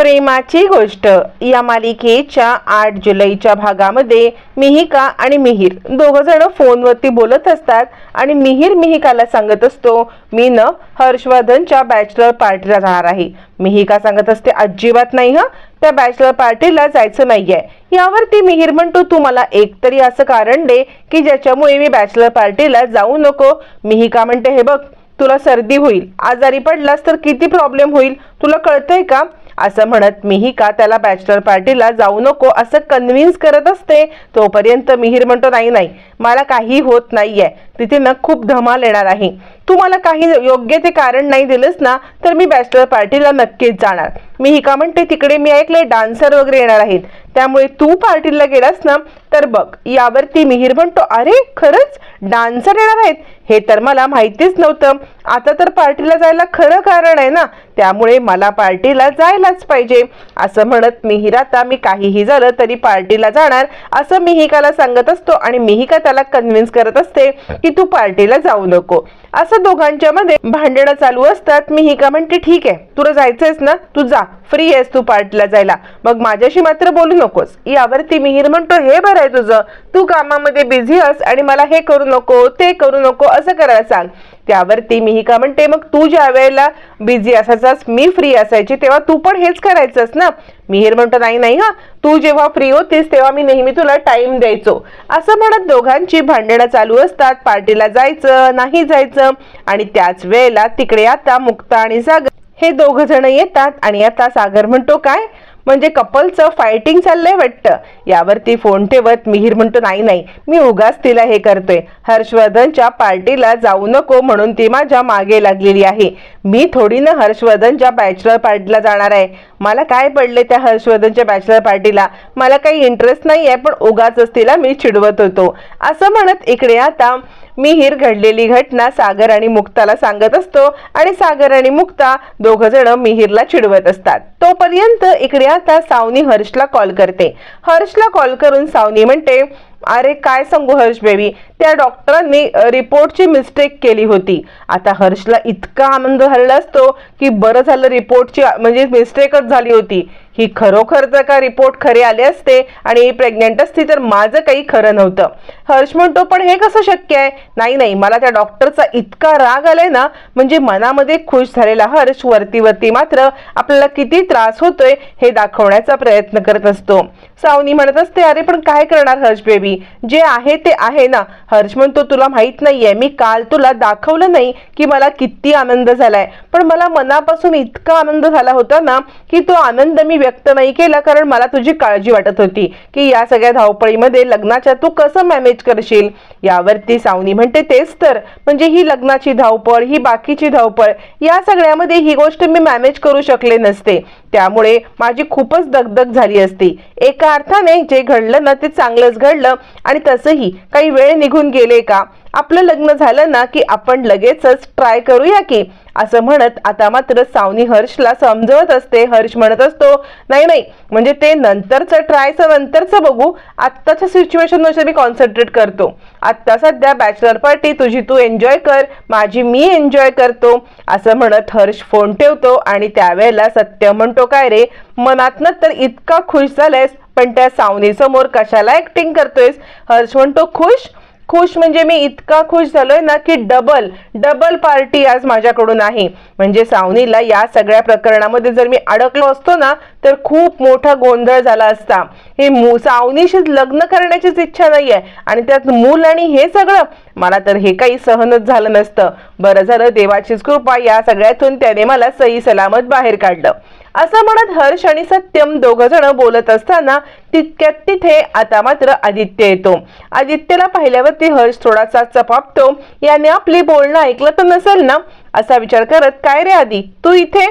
प्रेमाची गोष्ट. या मालिकेच्या आठ जुलैच्या भागामध्ये मिहिका आणि मिहीर दोघं जण फोनवरती बोलत असतात आणि मिहीर मिहिकाला सांगत असतो मी न हर्षवर्धनच्या बॅचलर पार्टीला जाणार आहे. मिहिका सांगत असते अजिबात नाही हं त्या बॅचलर पार्टीला जायचं नाहीये. यावरती मिहीर म्हणतो तू मला एकतरी असं कारण दे की ज्याच्यामुळे मी बॅचलर पार्टीला जाऊ नको. मिहिका म्हणते हे बघ तुला सर्दी होईल आजारी पडलास तर किती प्रॉब्लेम होईल तुला कळतंय का? असं म्हणत मीही का त्याला बॅचलर पार्टीला जाऊ नको असं कन्व्हिन्स करत असते तोपर्यंत मिहीर म्हणतो नाही नाही मला काही होत नाहीये. तिथे ना खूप धमाल येणार आहे. तू मला काही योग्य ते कारण नाही दिलंस ना तर मी बॅचलर पार्टीला नक्कीच जाणार. मी का म्हणते तिकडे मी ऐकले डान्सर वगैरे येणार आहेत. त्यामुळे तू पार्टीला गेलास ना तर बघ यावरती मिहीर म्हणतो अरे खरंच? डान्सर येणार आहेत? हे तर मला माहितीच नव्हतं. आता तर पार्टीला जायला खरं कारण आहे ना. त्यामुळे मला पार्टीला जायलाच पाहिजे. असं म्हणत मिहीर आता मी काहीही झालं तरी पार्टीला जाणार. असं मिहिकाला सांगत असतो आणि मिहिका त्याला कन्व्हिन्स करत असते की तू पार्टीला जाऊ नको. असं दोघांच्या मध्ये भांडणं चालू असतात. मी का म्हणते ठीक आहे. तुला जायचंयस ना? तू जा. फ्री आहेस तू पार्टीला जायला. मग माझ्याशी मात्र बोलू नकोस. यावरती मिहीर म्हणतो हे बरं आहे तुझं. तू कामामध्ये बिझी अस आणि मला हे करू नको ते करू नको असं करायला सांग. त्यावरती मिहिका म्हणते मग तू ज्या वेळेला बिझी असायचास मी फ्री असायची तेव्हा तू पण हेच करायचंस ना? मिहीर म्हणतो नाही नाही हा. तू जेव्हा फ्री होतीस तेव्हा मी नेहमी तुला टाइम द्यायचो. असं म्हणत दोघांची भांडणं चालू असतात. पार्टीला जायचं नाही जायचं. आणि त्याच वेळेला तिकडे आता मुक्ता आणि सागर हे दोघ जण येतात. आणि आता सागर म्हणतो काय? म्हणजे कपलचं फायटिंग चाललंय वाटतं. यावरती फोन ठेवत मिहीर म्हणतो नाही नाही मी उगाच तिला हे करतोय. हर्षवर्धनच्या पार्टीला जाऊ नको म्हणून ती माझ्या मागे लागलेली आहे. मी थोडी ना हर्षवर्धनच्या बॅचलर पार्टीला जाणार आहे. मला काय पडले त्या हर्षवर्धनच्या बॅचलर पार्टीला मला काही इंटरेस्ट नाही आहे पण उगाच तिला मी चिडवत होतो. असं म्हणत इकडे आता मिहीर घडलेली घटना सागर आणि मुक्ताला सांगत असतो आणि सागर आणि मुक्ता दोघ जण मिहिरला चिडवत असतात. तोपर्यंत इकडे आता सावनी हर्षला कॉल करते. हर्षला कॉल करून सावनी म्हणते अरे काय सांगू हर्ष बेबी? त्या डॉक्टरांनी रिपोर्टची मिस्टेक केली होती. आता हर्षला इतका आनंद झालेला असतो की बरं झालं रिपोर्टची म्हणजे मिस्टेकच झाली होती. ही खरोखर जर का रिपोर्ट खरे आले असते आणि प्रेग्नेंट असती तर माझं काही खरं नव्हतं. हर्ष म्हणतो पण हे कसं शक्य आहे? नाही नाही मला त्या डॉक्टरचा इतका राग आलाय ना म्हणजे मनामध्ये खुश झालेला हर्ष वरती वरती मात्र आपल्याला किती त्रास होतोय हे दाखवण्याचा प्रयत्न करत असतो. सावनी म्हणत असते अरे पण काय करणार हर्ष बेबी जे आहे ते आहे ना. हर्ष म्हणतो तुला माहीत नाहीये मी काल तुला दाखवलं नाही की मला किती आनंद झालाय. पण मला मनापासून इतका आनंद झाला होता ना की तो आनंद मी व्यक्त नाही केला कारण मला तुझी काळजी वाटत होती की या सगळ्या धावपळीमध्ये लग्नाच्या तू कसं मॅनेज करशील. यावरती सावनी म्हणते तेच तर. म्हणजे ही लग्नाची धावपळ ही बाकीची धावपळ या सगळ्यामध्ये ही गोष्ट मी मॅनेज करू शकले नसते. त्यामुळे माझी खूपच दगदग झाली असती. एका अर्थाने जे घडलं ना ते चांगलंच घडलं. आणि तसंही काही वेळ निघून गेले का? आपलं लग्न झालं ना की आपण लगेचच ट्राय करूया की. असं म्हणत आता मात्र सावनी हर्षला समजवत असते. हर्ष म्हणत असतो नाही नाही म्हणजे ते नंतरचं ट्रायचं नंतरचं बघू. आत्ताच्या सिच्युएशननुसार मी कॉन्सन्ट्रेट करतो. आत्ता सध्या बॅचलर पार्टी तुझी तू एन्जॉय कर. माझी मी एन्जॉय करतो. असं म्हणत हर्ष फोन ठेवतो आणि त्यावेळेला सत्य म्हणतो काय रे मनातनं तर इतका खुश झालायस पण त्या सावनीसमोर कशाला ऍक्टिंग करतोयस? हर्ष म्हणतो खुश? खुश म्हणजे मी इतका खुश झालोय ना की डबल डबल पार्टी आज माझ्याकडून आहे. म्हणजे सावनीला या सगळ्या प्रकरणामध्ये जर मी अडकलो असतो ना तर खूप मोठा गोंधळ झाला असता. हे मू सावनीशी लग्न करण्याचीच इच्छा नाहीये. आणि त्यात मूल आणि हे सगळं मला तर हे काही सहनच झालं नसतं. बरं झालं देवाचीच कृपा या सगळ्यातून त्याने मला सही सलामत बाहेर काढलं. असं म्हणत हर्ष आणि सत्यम दोघ जण बोलत असताना तितक्यात तिथे आता मात्र आदित्य येतो. आदित्यला पाहिल्यावरती हर्ष थोडासा चपापतो याने आपली बोलणं ऐकलं तर नसेल ना? असा विचार करत काय रे आदी तू इथे?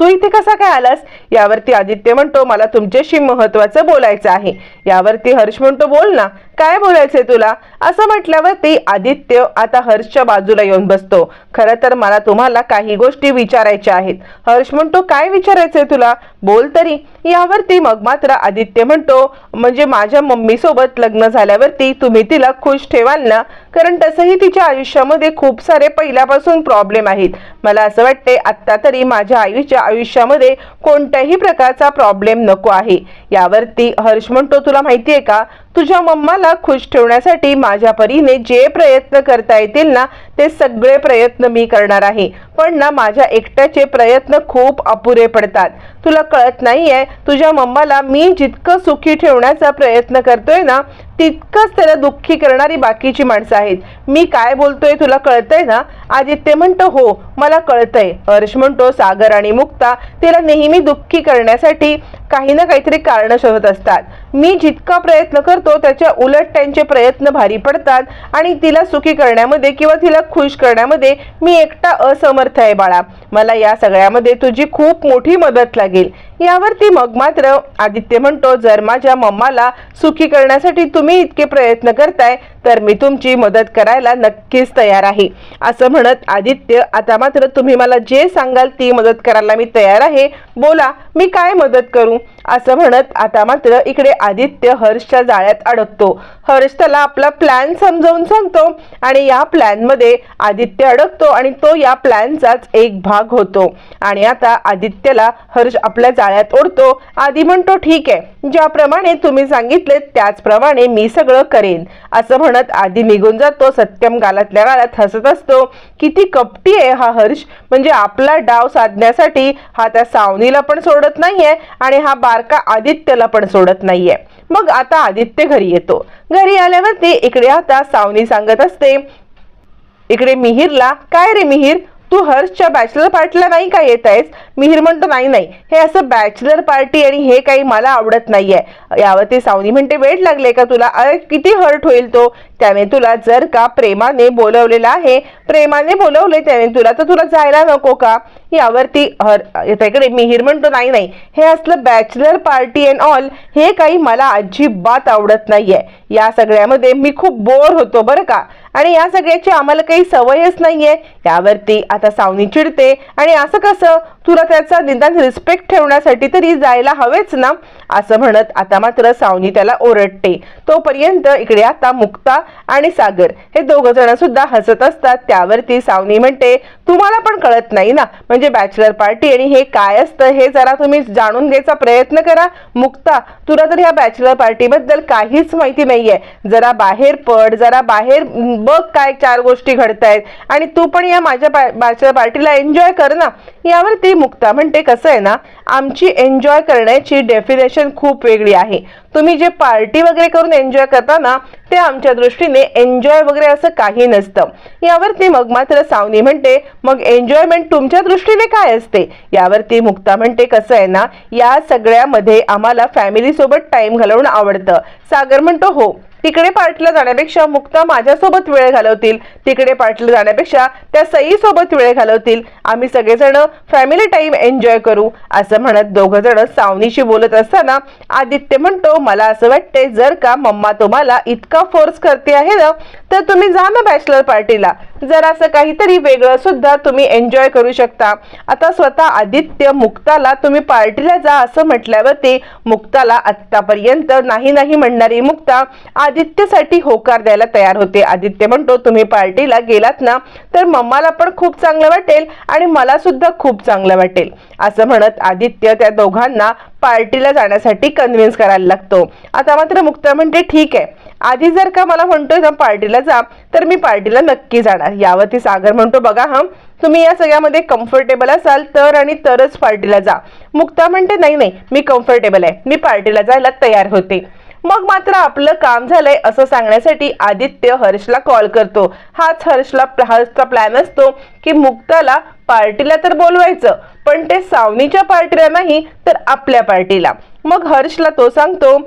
तू इथे कसा काय आलास? यावरती आदित्य म्हणतो मला तुमच्याशी महत्वाचं बोलायचं आहे. यावरती हर्ष म्हणतो बोल ना. काय बोलायचंय तुला? असं म्हटल्यावरती आदित्य आता हर्षच्या बाजूला येऊन बसतो. खरं तर मला तुम्हाला काही गोष्टी विचारायच्या आहेत. हर्ष म्हणतो काय विचारायचंय तुला? बोल तरी. यावरती मग मात्र आदित्य म्हणतो म्हणजे माझ्या मम्मी सोबत लग्न झाल्यावरती तुम्ही तिला खुश ठेवाल ना? कारण तसंही तिच्या आयुष्यामध्ये खूप सारे पहिल्यापासून प्रॉब्लेम आहेत. मला असं वाटते आत्ता तरी माझ्या आईच्या आयुष्यामध्ये कोणत्याही प्रकारचा प्रॉब्लेम नको आहे. यावरती हर्ष म्हणतो तुला माहिती आहे का? तुझ्या मम्माला खुश ठेवण्यासाठी माझ्या परीने जे प्रयत्न करता येतील ना ते सगळे प्रयत्न मी करणार आहे. पण ना माझ्या एकट्याचे प्रयत्न खूप अपुरे पडतात. तुला कळत नाहीये तुझ्या मम्माला मी जितकं सुखी ठेवण्याचा प्रयत्न करतोय ना तितकंच त्याला दुःखी करणारी बाकीची माणसं आहेत. मी काय बोलतोय तुला कळतंय ना? आदित्य म्हणतो हो मला कळतंय. हर्ष म्हणतो सागर आणि मुक्ता तिला नेहमी दुःखी करण्यासाठी काही ना काहीतरी कारण शोधत असतात. मी जितका प्रयत्न करतो त्याच्या उलट त्यांचे प्रयत्न भारी पडतात आणि तिला सुखी करण्यामध्ये किंवा तिला खुश करण्यामध्ये मी एकटा असमर्थ आहे बाळा. मला या सगळ्यामध्ये तुझी खूप मोठी मदत लागेल. यावरती मग मात्र आदित्य म्हणतो जर माझ्या मम्माला सुखी करण्यासाठी तुम्ही इतके प्रयत्न करताय तर मी तुमची मदत करायला नक्कीच तयार आहे. असं म्हणत आदित्य आता मात्र तुम्ही मला जे सांगाल ती मदत करायला मी तयार आहे. बोला मी काय मदत करू? असं म्हणत आता मात्र इकडे आदित्य हर्षच्या जाळ्यात अडकतो. हर्ष त्याला आपला प्लॅन समजावून सांगतो आणि या प्लॅनमध्ये आदित्य अडकतो आणि तो या प्लॅनचाच एक भाग होतो. आणि आता आदित्यला हर्ष आपल्या जाळ्यात ओढतो. आधी म्हणतो ठीक आहे. ज्याप्रमाणे तुम्ही सांगितले त्याचप्रमाणे मी सगळं करेन. असं म्हणत आधी निघून जातो. सत्यम गालातल्या गालात हसत असतो. किती कपटी आहे हा हर्ष. म्हणजे आपला डाव साधण्यासाठी हा त्या सावनीला पण सोडत नाहीये आणि हा बारका आदित्यला पण सोडत नाहीये. मग आता आदित्य घरी येतो. घरी आल्यावरती इकडे आता सावनी सांगत असते इकडे मिहीरला. काय रे मिहीर? तू हर्षच्या बॅचलर पार्टीला नाही का येत आहेस? मिहीर म्हणतो नाही नाही. हे असं बॅचलर पार्टी आणि हे काही मला आवडत नाहीये. यावरती सावनी म्हणते वेळ लागले का तुला? अरे किती हर्ट होईल तो. त्याने तुला जर का प्रेमाने बोलवलेला आहे प्रेमाने बोलवले त्याने तुला तर तुला जायला नको का? यावरती हर इकडे मिहीर म्हणतो नाही नाही. हे असलं बॅचलर पार्टी अँड ऑल हे काही मला अजिबात आवडत नाहीये. या सगळ्यामध्ये मी खूप बोर होतो बरं का. आणि या सगळ्याची आम्हाला काही सवयच नाहीये. यावरती आता सावनी चिडते आणि असं कसं तुला त्याचा निदान रिस्पेक्ट ठेवण्यासाठी तरी जायला हवेच ना? असं म्हणत आता मात्र सावनी त्याला ओरडते. तोपर्यंत इकडे आता मुक्ता आणि सागर हे दोघ जण सुद्धा हसत असतात. त्यावरती सावनी म्हणते तुम्हाला पण कळत नाही ना? म्हणजे बॅचलर पार्टी आणि हे काय असतं हे जरा तुम्ही जाणून घ्यायचा प्रयत्न करा. मुक्ता तुला तर ह्या बॅचलर पार्टीबद्दल काहीच माहिती नाहीये. जरा बाहेर पड जरा बाहेर बघ काय चार गोष्टी घडतायत. आणि तू पण या माझ्या बॅचलर पार्टीला एन्जॉय कर ना. यावरती मुक्ता म्हणते कसं आहे ना आमची एन्जॉय करण्याची डेफिनेशन खूप वेगळी आहे. तुम्ही जे पार्टी वगैरे करून एन्जॉय करता ना ते आमच्या दृष्टीने एन्जॉय वगैरे असं काही नसतं. यावरती मग मात्र सावनी म्हणते मग एन्जॉयमेंट तुमच्या दृष्टीने काय असते? यावरती मुक्ता म्हणते कसं आहे ना या सगळ्यामध्ये आम्हाला फॅमिली सोबत टाइम घालवणं आवडतं. सागर म्हणतो हो तिकडे पार्टीला जाण्यापेक्षा मुक्ता माझ्यासोबत वेळ घालवतील. तिकडे पार्टीला जाण्यापेक्षा त्या सई सोबत वेळ घालवतील. आम्ही सगळेजण फॅमिली टाइम एन्जॉय करू असं म्हणत दोघ जण सावनीशी बोलत असताना आदित्य म्हणतो मला असं वाटते जर का मम्मा तुम्हाला इतका फोर्स करते आहे ना तर तुम्ही जा ना बॅचलर पार्टीला जर असं काहीतरी वेगळं सुद्धा तुम्ही एन्जॉय करू शकता. आता स्वतः आदित्य मुक्ताला तुम्ही पार्टीला जा असं म्हटल्यावरती मुक्ताला आत्तापर्यंत नाही नाही म्हणणारी मुक्ता आदित्यसाठी होकार द्यायला तयार होते. आदित्य म्हणतो तुम्ही पार्टीला गेलात ना तर मम्माला पण खूप चांगलं वाटेल आणि मला सुद्धा खूप चांगलं वाटेल. असं म्हणत आदित्य त्या दोघांना पार्टीला जाण्यासाठी कन्व्हिन्स करायला लागतो. आता मात्र मुक्ता म्हणते ठीक आहे आधी जर का मला म्हणतोय ना पार्टीला जा तर मी पार्टीला नक्की जाणार. यावरती सागर म्हणतो बघा हा तुम्ही या सगळ्यामध्ये कम्फर्टेबल असाल तर आणि तरच पार्टीला जा. मुक्ता म्हणते नाही नाही मी कम्फर्टेबल आहे. मी पार्टीला जायला तयार होते. मग मात्र आपलं काम झालंय असं सांगण्यासाठी आदित्य हर्षला कॉल करतो. हाच हर्षला हर्षचा प्लॅन असतो की मुक्ताला पार्टीला तर बोलवायचं पण ते सावनीच्या पार्टीला नाही तर आपल्या पार्टीला. मग हर्षला तो सांगतो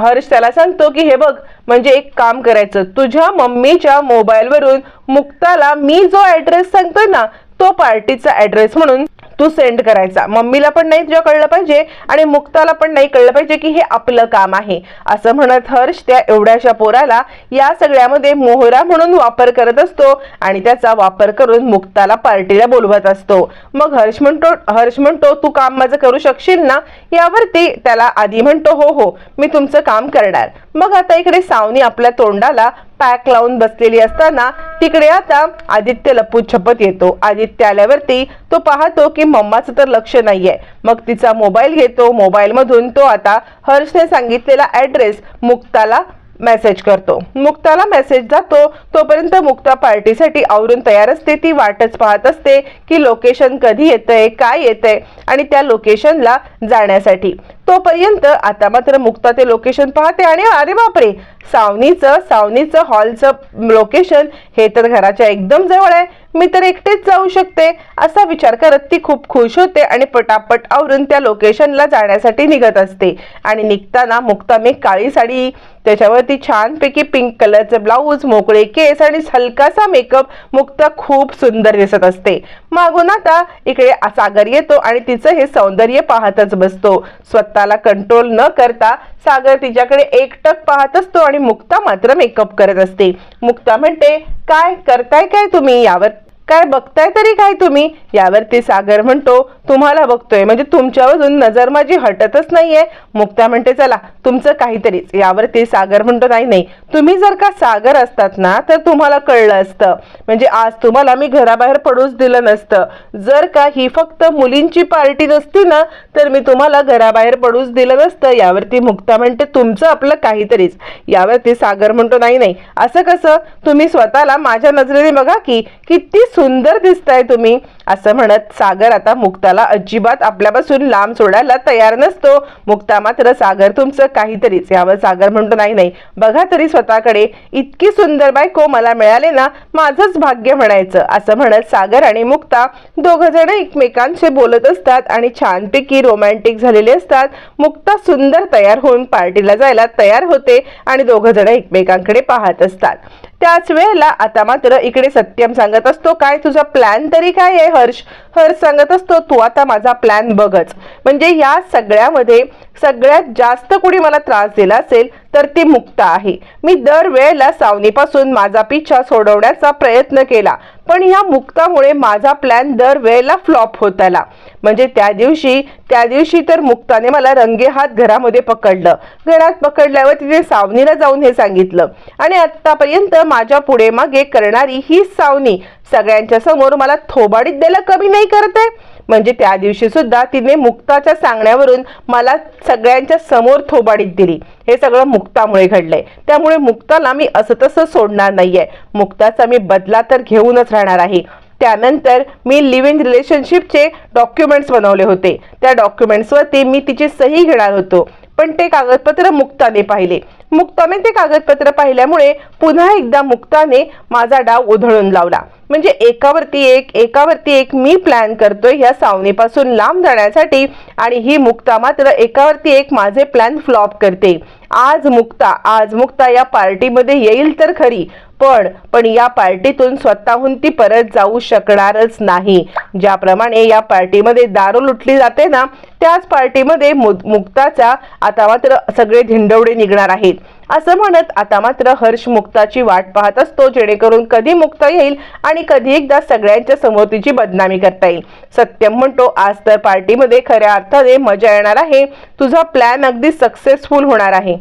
हर्ष त्याला सांगतो की हे बघ म्हणजे एक काम करायचं. तुझ्या मम्मीच्या मोबाईलवरून मुक्ताला मी जो ऍड्रेस सांगतोय ना तो पार्टीचा ऍड्रेस म्हणून तू सेंड करायचा. मम्मीला पण नाही तुझ्या कळलं पाहिजे आणि मुक्ताला पण नाही कळलं पाहिजे की हे आपलं काम आहे. असं म्हणत हर्ष त्या एवढ्याशा पोराला या सगळ्यामध्ये मोहरा म्हणून वापर करत असतो आणि त्याचा वापर करून मुक्ताला पार्टीला बोलवत असतो. मग हर्ष म्हणतो हर्ष म्हणतो तू काम माझं करू शकशील ना? यावरती त्याला आधी म्हणतो हो हो मी तुमचं काम करणार. मग आता इकडे सावनी आपल्या तोंडाला पॅक लावून बसलेली असताना तिकडे आता आदित्य लपूत छपत येतो. आदित्य आल्यावरती तो पाहतो की मम्माचं तर लक्ष नाहीये. मग तिचा मोबाईल घेतो. मोबाईल मधून तो आता हर्षने सांगितलेला ऍड्रेस मुक्ताला मेसेज करतो. मुक्ताला मेसेज जातो. तोपर्यंत मुक्ता पार्टीसाठी आवरून तयार असते. ती वाटच पाहत असते की लोकेशन कधी येतंय काय येतंय आणि त्या लोकेशनला जाण्यासाठी. तोपर्यंत आता मात्र मुक्ता ते लोकेशन पाहते आणि अरे बापरे सावनीचं सावनीचं हॉलचं लोकेशन हे तर घराच्या एकदम जवळ आहे. मी तर एकटेच जाऊ शकते असा विचार करत ती खूप खुश होते आणि पटापट आवरून त्या लोकेशनला जाण्यासाठी निघत असते. आणि निघताना मुक्ता मी काळी साडी त्याच्यावरती छानपैकी पिंक कलरचं ब्लाऊज मोकळे केस आणि हलकासा मेकअप मुक्ता खूप सुंदर दिसत असते. मागून आता इकडे सागर येतो आणि तिचं हे सौंदर्य पाहतच बसतो. स्वतः स्वतःला कंट्रोल न करता सागर तिच्याकडे एकटक पाहत असतो आणि मुक्ता मात्र मेकअप करत असते. मुक्ता म्हणते काय? करताय काय तुम्ही यावर काय बघताय तरी काय तुम्ही? यावरती सागर म्हणतो तुम्हाला बघतोय. म्हणजे तुमच्यावरून नजर माझी हटतच नाहीये. मुक्ता म्हणते चला तुमचं काहीतरीच. यावरती सागर म्हणतो नाही नाही. तुम्ही जर का सागर असतात ना तर तुम्हाला कळलं असतं. म्हणजे आज तुम्हाला मी घराबाहेर पडूच दिलं नसतं. जर का ही फक्त मुलींची पार्टी नसती ना तर मी तुम्हाला घराबाहेर पडूच दिलं नसतं. यावरती मुक्ता म्हणते तुमचं आपलं काहीतरीच. यावरती सागर म्हणतो नाही नाही. असं कसं? तुम्ही स्वतःला माझ्या नजरेने बघा की किती सुंदर दिसताय तुम्ही. असं म्हणत सागर आता मुक्ताला अजिबात आपल्यापासून लांब सोडायला तयार नसतो. मुक्ता मात्र सागर तुमचं काहीतरीच. यावर सागर म्हणतो नाही नाही. बघा तरी स्वतःकडे. इतकी सुंदर बायको मला मिळाले ना माझंच भाग्य म्हणायचं. असं म्हणत सागर आणि मुक्ता दोघ जण एकमेकांशी बोलत असतात आणि छानपैकी रोमॅन्टिक झालेले असतात. मुक्ता सुंदर तयार होऊन पार्टीला जायला तयार होते आणि दोघ जण एकमेकांकडे पाहत असतात. त्याच वेळेला आता मात्र इकडे सत्यम सांगत असतो काय तुझा प्लॅन तरी काय आहे हर्ष? हर्ष सांगत असतो तू आता माझा प्लॅन बघच. म्हणजे या सगळ्यामध्ये सगळ्यात जास्त कुणी मला त्रास दिला असेल तर ती मुक्ता आहे. मी दर वेळेला सावनीपासून माझा पिच्छा सोडवण्याचा प्रयत्न केला पण या मुक्तामुळे माझा प्लॅन दर वेळेला फ्लॉप होत आला. म्हणजे त्या दिवशी त्या दिवशी तर मुक्ताने मला रंगेहात घरामध्ये पकडलं. घरात पकडल्यावर तिने सावनीला जाऊन हे सांगितलं. आणि आतापर्यंत माझ्या पुढे मागे करणारी ही सावनी सगळ्यांच्या समोर मला थोबाडीत द्यायला कमी नाही करते. म्हणजे त्या दिवशी सुद्धा तिने मुक्ताच्या सांगण्यावरून मला सगळ्यांच्या समोर थोबाडीत दिली. हे सगळं मुक्तामुळे घडलंय. त्यामुळे मुक्ताला मी असं तसं सोडणार नाहीये. मुक्ताचा मी बदला तर घेऊनच राहणार आहे. त्यानंतर मी लिव्ह इन रिलेशनशिपचे डॉक्युमेंट्स बनवले होते. त्या डॉक्युमेंट्सवरती मी तिची सही घेणार होतो. पण ते कागदपत्र मुक्ताने पाहिले. मुक्ताने ते कागदपत्र पाहिल्यामुळे पुन्हा एकदा मुक्ताने माझा डाव उधळून लावला. म्हणजे एकावरती एक एकावरती एक मी प्लॅन करतोय ह्या सावनीपासून लांब जाण्यासाठी आणि ही मुक्ता मात्र एकावरती एक माझे प्लॅन फ्लॉप करते. आज मुक्ता आज मुक्ता या पार्टीमध्ये येईल तर खरी पण पण या पार्टीतून स्वतःहून ती परत जाऊ शकणारच नाही. ज्याप्रमाणे या पार्टीमध्ये दारू लुटली जाते ना त्याच पार्टीमध्ये मु मुक्ताचा आता मात्र सगळे धिंडवडे निघणार आहेत. असं म्हणत आता मात्र हर्ष मुक्ताची वाट पाहत असतो जेणेकरून कधी मुक्ता येईल आणि कधी एकदा सगळ्यांच्या समोर तिची बदनामी करता येईल. सत्यम म्हणतो आज तर पार्टीमध्ये खऱ्या अर्थाने मजा येणार आहे. तुझा प्लॅन अगदी सक्सेसफुल होणार आहे.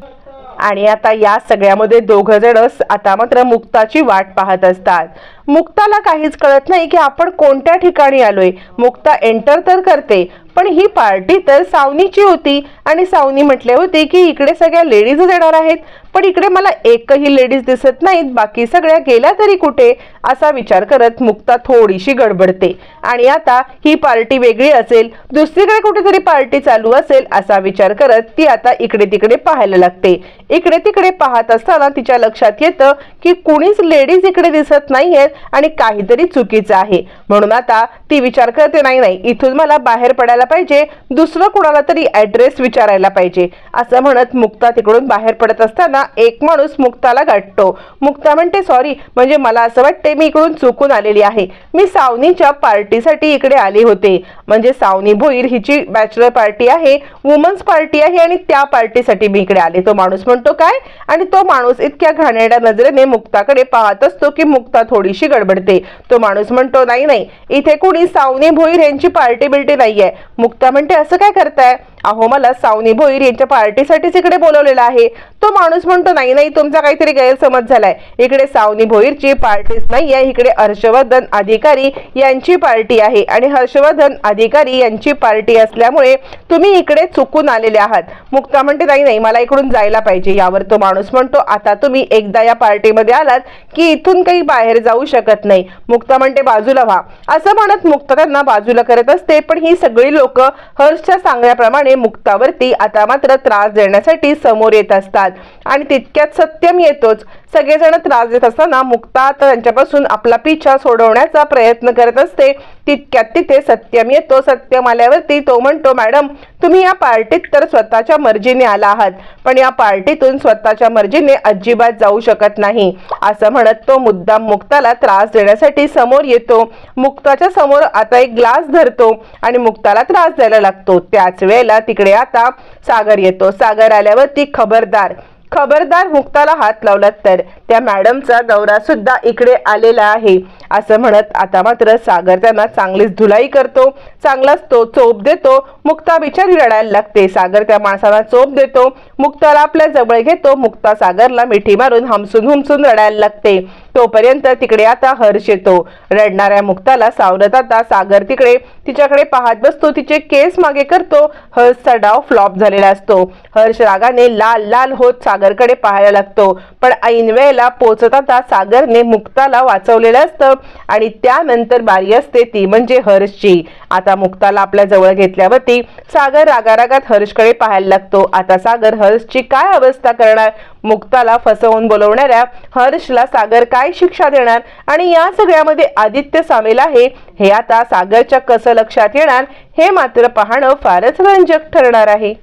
आणि आता या सगळ्यामध्ये दोघ जण आता मात्र मुक्ताची वाट पाहत असतात. मुक्ताला काहीच कळत नाही की आपण कोणत्या ठिकाणी आलोय. मुक्ता एंटर तर करते पण ही पार्टी तर सावनीची होती. आणि सावनी म्हटले होते की इकडे सगळ्या लेडीज येणार आहेत. पण इकडे मला एकही लेडीज दिसत नाहीत. बाकी सगळ्या गेल्या तरी कुठे? असा विचार करत मुक्ता थोडीशी गडबडते. आणि आता ही पार्टी वेगळी असेल. दुसरीकडे कुठेतरी पार्टी चालू असेल असा विचार करत ती आता इकडे तिकडे पाहायला लागते. इकडे तिकडे पाहत असताना तिच्या लक्षात येतं की कुणीच लेडीज इकडे दिसत नाहीयेत आणि काहीतरी चुकीचं आहे. म्हणून आता ती विचार करते नाही नाही इथून मला बाहेर पडायला करायला पाहिजे दुसरं कुणाला तरी ऍड्रेस विचारायला पाहिजे. असं म्हणत मुक्ता तिकडून बाहेर पडत असताना एक माणूस मुक्ताला गाठतो. मुक्ता म्हणते सॉरी म्हणजे मला असं वाटते मी इकडून चुकून आलेली आहे. मी सावनीच्या पार्टीसाठी इकडे आले होते. म्हणजे सावनी भोईर हिची बॅचलर पार्टी आहे वुमन्स पार्टी आहे आणि त्या पार्टीसाठी मी इकडे आले. तो माणूस म्हणतो काय? आणि तो माणूस इतक्या घाणेरड्या नजरेने मुक्ताकडे पाहत असतो की मुक्ता थोडीशी गडबडते. तो माणूस म्हणतो नाही नाही इथे कुणी सावनी भोईर यांची पार्टी बिल्टी नाहीये. मुक्ता म्हणते असं काय करताय? अहो मला सावनी भोईर यांच्या पार्टीसाठीच इकडे बोलवलेलं आहे. तो माणूस म्हणतो नाही नाही तुमचा काहीतरी गैरसमज झालाय. इकडे सावनी भोईरची पार्टीच नाही आहे इकडे हर्षवर्धन अधिकारी यांची पार्टी आहे. आणि हर्षवर्धन अधिकारी यांची पार्टी असल्यामुळे तुम्ही इकडे चुकून आलेले आहात. मुक्ता म्हणते नाही नाही मला इकडून जायला पाहिजे. यावर तो माणूस म्हणतो आता तुम्ही एकदा या पार्टीमध्ये आलात की इथून काही बाहेर जाऊ शकत नाही. मुक्ता म्हणते बाजूला व्हा. असं म्हणत मुक्ता त्यांना बाजूला करत असते पण ही सगळी लोक हर्षच्या सांगण्याप्रमाणे मुक्तावरती आता मात्र त्रास देण्यासाठी समोर येत असतात. आणि तितक्यात सत्यम येतोच. सगळेजण त्रास देत असताना मुक्ता आता त्यांच्यापासून आपला पिछा सोडवण्याचा प्रयत्न करत असते. तितक्यात तिथे सत्यम येतो. सत्यम आल्यावरती तो म्हणतो मॅडम तुम्ही या पार्टीत तर स्वतःच्या मर्जीने आला आहात पण या पार्टीतून स्वतःच्या मर्जीने अजिबात जाऊ शकत नाही. असं म्हणत तो मुद्दाम मुक्ताला त्रास देण्यासाठी समोर येतो. मुक्ताच्या समोर आता एक ग्लास धरतो आणि मुक्ताला त्रास द्यायला लागतो. त्याच वेळेला तिकडे आता सागर येतो. सागर आल्यावरती खबरदार. खबरदार मुक्ताला हात लावलात तर. त्या मॅडमचा दौरा सुद्धा इकडे आलेला आहे. असं म्हणत आता मात्र सागर त्यांना चांगलीच धुलाई करतो. चांगलाच तो चोप देतो. मुक्ता बिचारी रडायला लागते. सागर त्या माणसाला चोप देतो. मुक्ताला आपल्या जवळ घेतो. मुक्ता सागरला मिठी मारून हमसून हुमसून रडायला लागते. तोपर्यंत तिकडे आता हर्ष येतो. रडणाऱ्या मुक्ताला सावरत आता सागर तिकडे. तिच्याकडे पाहत बसतो. तिचे केस मागे करतो. हर्षचा डाव फ्लॉप झालेला असतो. हर्ष रागाने लाल लाल होत सागरकडे पाहायला लागतो. पण ऐन वेळेला पोचत आता सागरने मुक्ताला वाचवलेलं असतं. आणि त्यानंतर बारी असते ती म्हणजे हर्षची. आता मुक्ताला आपल्या जवळ घेतल्यावरती सागर रागारागात हर्षकडे पाहायला लागतो. आता सागर हर्षची काय अवस्था करणार? मुक्ताला फसवून बोलवणाऱ्या हर्षला सागर काय शिक्षा देणार आणि या सगळ्यामध्ये आदित्य सामील आहे हे आता सागरच्या कसं लक्षात येणार हे मात्र पाहणं फारच रंजक ठरणार आहे.